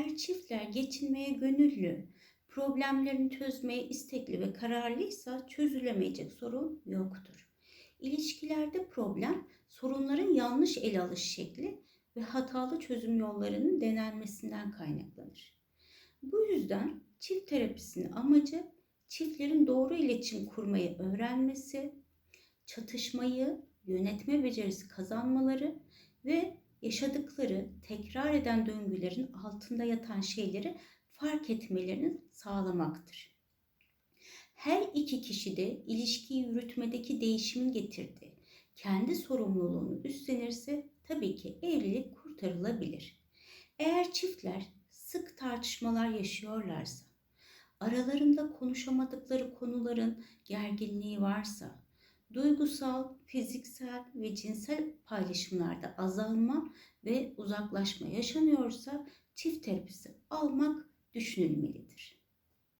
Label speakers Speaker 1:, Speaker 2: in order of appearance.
Speaker 1: Eğer çiftler geçinmeye gönüllü, problemlerini çözmeye istekli ve kararlıysa çözülemeyecek sorun yoktur. İlişkilerde problem sorunların yanlış ele alış şekli ve hatalı çözüm yollarının denenmesinden kaynaklanır. Bu yüzden çift terapisinin amacı çiftlerin doğru iletişim kurmayı öğrenmesi, çatışmayı yönetme becerisi kazanmaları ve yaşadıkları tekrar eden döngülerin altında yatan şeyleri fark etmelerini sağlamaktır. Her iki kişi de ilişkiyi yürütmedeki değişimin getirdiği kendi sorumluluğunu üstlenirse tabii ki evlilik kurtarılabilir. Eğer çiftler sık tartışmalar yaşıyorlarsa, aralarında konuşamadıkları konuların gerginliği varsa, duygusal, fiziksel ve cinsel paylaşımlarda azalma ve uzaklaşma yaşanıyorsa çift terapisi almak düşünülmelidir.